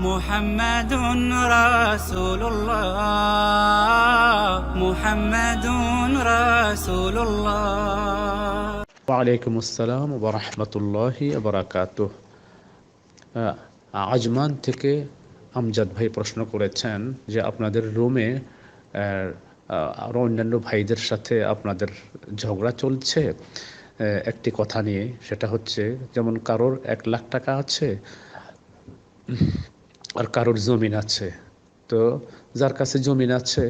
محمد رسول الله محمد رسول الله ওয়ালাইকুম আসসালাম ওরহমতুল্লাহি বারাকাত আজমান থেকে আমজাদ ভাই প্রশ্ন করেছেন যে আপনাদের রুমে আরও অন্যান্য ভাইদের সাথে আপনাদের ঝগড়া চলছে আহ, একটি কথা নিয়ে, সেটা হচ্ছে যেমন কারোর এক লাখ টাকা আছে, আর কারোর জমিন আছে। তো যার কাছে জমিন আছে,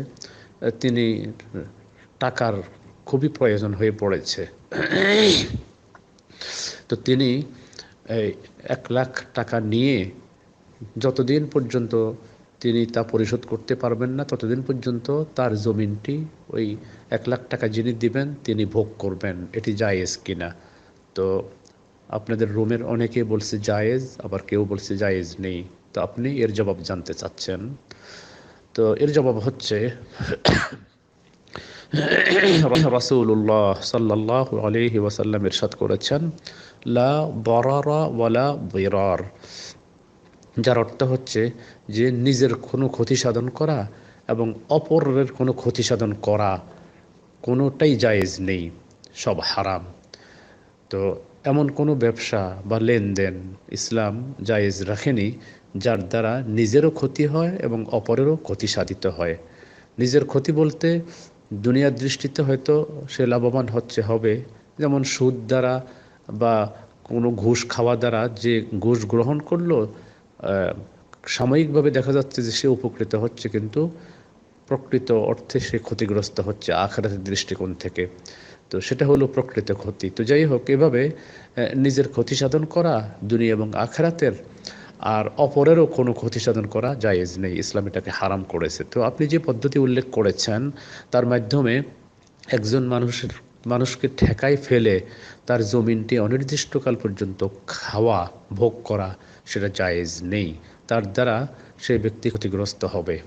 তিনি টাকার খুবই প্রয়োজন হয়ে পড়েছে। তো তিনি এক লাখ টাকা নিয়ে যতদিন পর্যন্ত তিনি তা পরিশোধ করতে পারবেন না। ততদিন পর্যন্ত তার জমিনটি ওই এক লাখ টাকা যিনি দিবেন, তিনি ভোগ করবেন। এটি জায়েজ কিনা? তো আপনাদের রুমের অনেকে বলছে জায়েজ, আবার কেউ বলছে জায়েজ নেই। তো আপনি এর জবাব জানতে চাচ্ছেন। তো এর জবাব হচ্ছে রাসূলুল্লাহ সাল্লাল্লাহু আলাইহি ওয়াসাল্লাম ইরশাদ করেছেন, লা দরারা ওয়ালা দিরার। যার অর্থ হচ্ছে যে নিজের কোনো ক্ষতি সাধন করা এবং অপরের কোনো ক্ষতি সাধন করা, কোনোটাই জায়েজ নেই, সব হারাম। তো এমন কোনো ব্যবসা বা লেনদেন ইসলাম জায়েজ রাখেনি যার দ্বারা নিজেরও ক্ষতি হয় এবং অপরেরও ক্ষতি সাধিত হয়। নিজের ক্ষতি বলতে দুনিয়ার দৃষ্টিতে হয়তো সে লাভবান হচ্ছে, হবে। যেমন সুদ দ্বারা বা কোনো ঘুষ খাওয়া দ্বারা যে ঘুষ গ্রহণ করল সাময়িকভাবে দেখা যাচ্ছে যে সে উপকৃত হচ্ছে, কিন্তু প্রকৃত অর্থে সে ক্ষতিগ্রস্ত হচ্ছে আখেরাতের দৃষ্টিকোণ থেকে। তো সেটা হলো প্রকৃত ক্ষতি। তো যাই হোক, এভাবে নিজের ক্ষতি সাধন করা, দুনিয়া এবং আখেরাতের, আর অপরেরও কোনো ক্ষতি সাধন করা জায়েজ নেই। ইসলাম এটাকে হারাম করেছে। তো আপনি যে পদ্ধতি উল্লেখ করেছেন, তার মাধ্যমে একজন মানুষের মানুষকে ঠেকায় ফেলে তার জমিনটি অনির্দিষ্টকাল পর্যন্ত খাওয়া, ভোগ করা সেটা জায়েজ নেই। তার দ্বারা সে ব্যক্তি ক্ষতিগ্রস্ত হবে।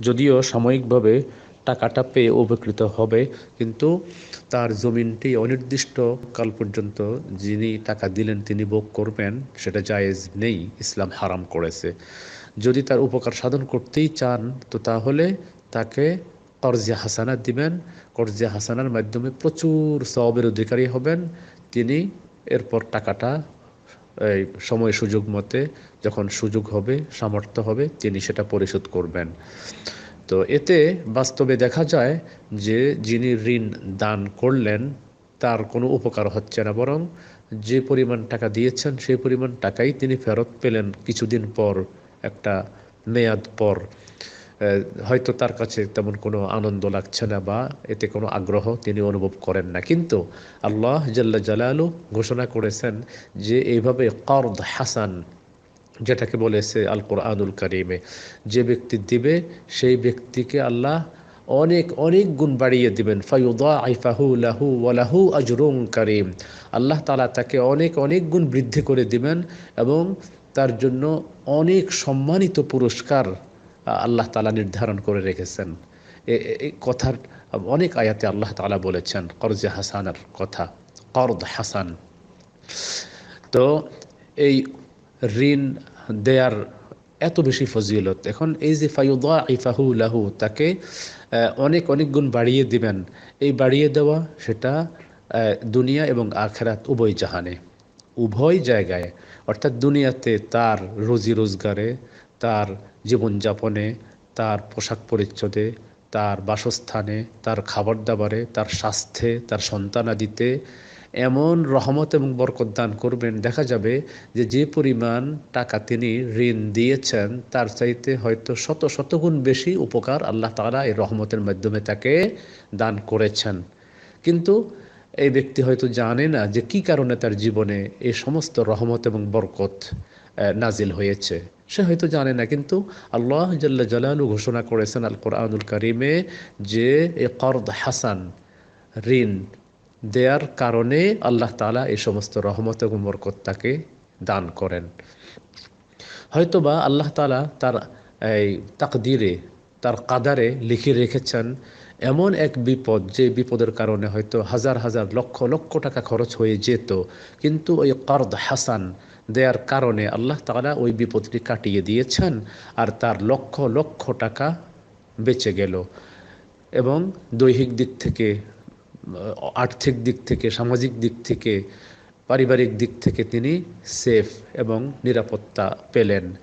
যদিও সাময়িকভাবে টাকাটা পেয়ে উপকৃত হবে, কিন্তু তার জমিনটি অনির্দিষ্ট কাল পর্যন্ত যিনি টাকা দিলেন তিনি ভোগ করবেন সেটা জায়েজ নেই। ইসলাম হারাম করেছে। যদি তার উপকার সাধন করতেই চান, তো তাহলে তাকে কর্জে হাসানা দিবেন কর্জে হাসানার মাধ্যমে প্রচুর সবের অধিকারী হবেন। তিনি এরপর টাকাটা, এই সময় সুযোগ মতে যখন সুযোগ হবে, সামর্থ্য হবে, তিনি সেটা পরিশোধ করবেন। তো এতে বাস্তবে দেখা যায় যে যিনি ঋণ দান করলেন, তার কোনো উপকার হচ্ছে না, বরং যে পরিমাণ টাকা দিয়েছেন, সেই পরিমাণ টাকাই তিনি ফেরত পেলেন কিছুদিন পর, একটা মেয়াদ পর। হয়তো তার কাছে তেমন কোনো আনন্দ লাগছে না বা এতে কোনো আগ্রহ তিনি অনুভব করেন না। কিন্তু আল্লাহ জাল্লা জালালু ঘোষণা করেছেন যে এইভাবে কর্দ হাসান, যেটাকে বলেছে আল কোরআনুল করিমে, যে ব্যক্তি দিবে, সেই ব্যক্তিকে আল্লাহ অনেক অনেক গুণ বাড়িয়ে দিবেন। ফাইউদা আইফাহু লাহু ওয়ালাহু আজরুং করিম। আল্লাহ তালা তাকে অনেক অনেক গুণ বৃদ্ধি করে দিবেন এবং তার জন্য অনেক সম্মানিত পুরস্কার আল্লাহ তালা নির্ধারণ করে রেখেছেন। কথার অনেক আয়াতে আল্লাহ তালা বলেছেন, কর্জে হাসানের কথা, কর্দ হাসান। তো এই ঋণ দেয়ার এত বেশি ফজিলত। এখন এই যে ফায়ুদা ইফাহু লাহু, তাকে অনেক অনেক গুণ বাড়িয়ে দিবেন। এই বাড়িয়ে দেওয়া সেটা দুনিয়া এবং আখেরাত উভয় জাহানে। উভয় জায়গায়, অর্থাৎ দুনিয়াতে তার রুজি রোজগারে তার জীবনযাপনে, তার পোশাক পরিচ্ছদে, তার বাসস্থানে, তার খাবার দাবারে তার স্বাস্থ্যে, তার সন্তানাদিতে এমন রহমত এবং বরকত দান করবেন। দেখা যাবে যে যে পরিমাণ টাকা তিনি ঋণ দিয়েছেন, তার চাইতে হয়তো শত শতগুণ বেশি উপকার আল্লাহ তাআলা এই রহমতের মাধ্যমে তাকে দান করেছেন। কিন্তু এই ব্যক্তি হয়তো জানে না যে, কি কারণে তার জীবনে এই সমস্ত রহমত এবং বরকত নাজিল হয়েছে। সে হয়তো জানে না, কিন্তু আল্লাহ জাল্লা জালালু ঘোষণা করেছেন আল কোরআনুল করিমে যে এ কর্দ হাসান, ঋণ দেয়ার কারণে আল্লাহ তাআলা এই সমস্ত রহমত এবং বরকত তাকে দান করেন। হয়তোবা আল্লাহ তালা তার এই তাকদিরে, তার কাদারে লিখে রেখেছেন, এমন এক বিপদ যে বিপদের কারণে হয়তো হাজার হাজার লক্ষ লক্ষ টাকা খরচ হয়ে যেত, কিন্তু ওই কর্দ হাসান দেওয়ার কারণে আল্লাহ তাআলা ওই বিপদটি কাটিয়ে দিয়েছেন আর তার লক্ষ লক্ষ টাকা বেঁচে গেল। এবং দৈহিক দিক থেকে, আর্থিক দিক থেকে, সামাজিক দিক থেকে, পারিবারিক দিক থেকে তিনি সেফ এবং নিরাপত্তা পেলেন।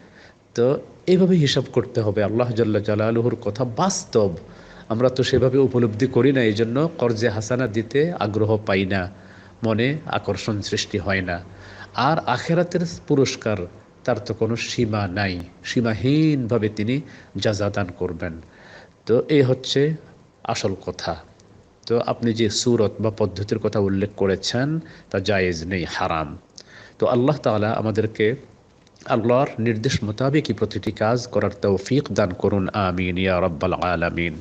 তো এইভাবে হিসাব করতে হবে। আল্লাহ জাল্লা জালালুহুর কথা বাস্তব। আমরা তো সেভাবে উপলব্ধি করি না এই জন্য কর্জে হাসানা দিতে আগ্রহ পাই না। মনে আকর্ষণ সৃষ্টি হয় না। আর আখেরাতের পুরস্কার, তার তো কোনো সীমা নাই। সীমাহীনভাবে তিনি যাজা দান করবেন। তো এই হচ্ছে আসল কথা। তো আপনি যে সুরত বা পদ্ধতির কথা উল্লেখ করেছেন, তা জায়েজ নেই, হারাম। তো আল্লাহ তাআলা আমাদেরকে আল্লাহর নির্দেশ মোতাবেকই প্রতিটি কাজ করার তৌফিক দান করুন, আমিন, ইয়া রাব্বাল আলামিন।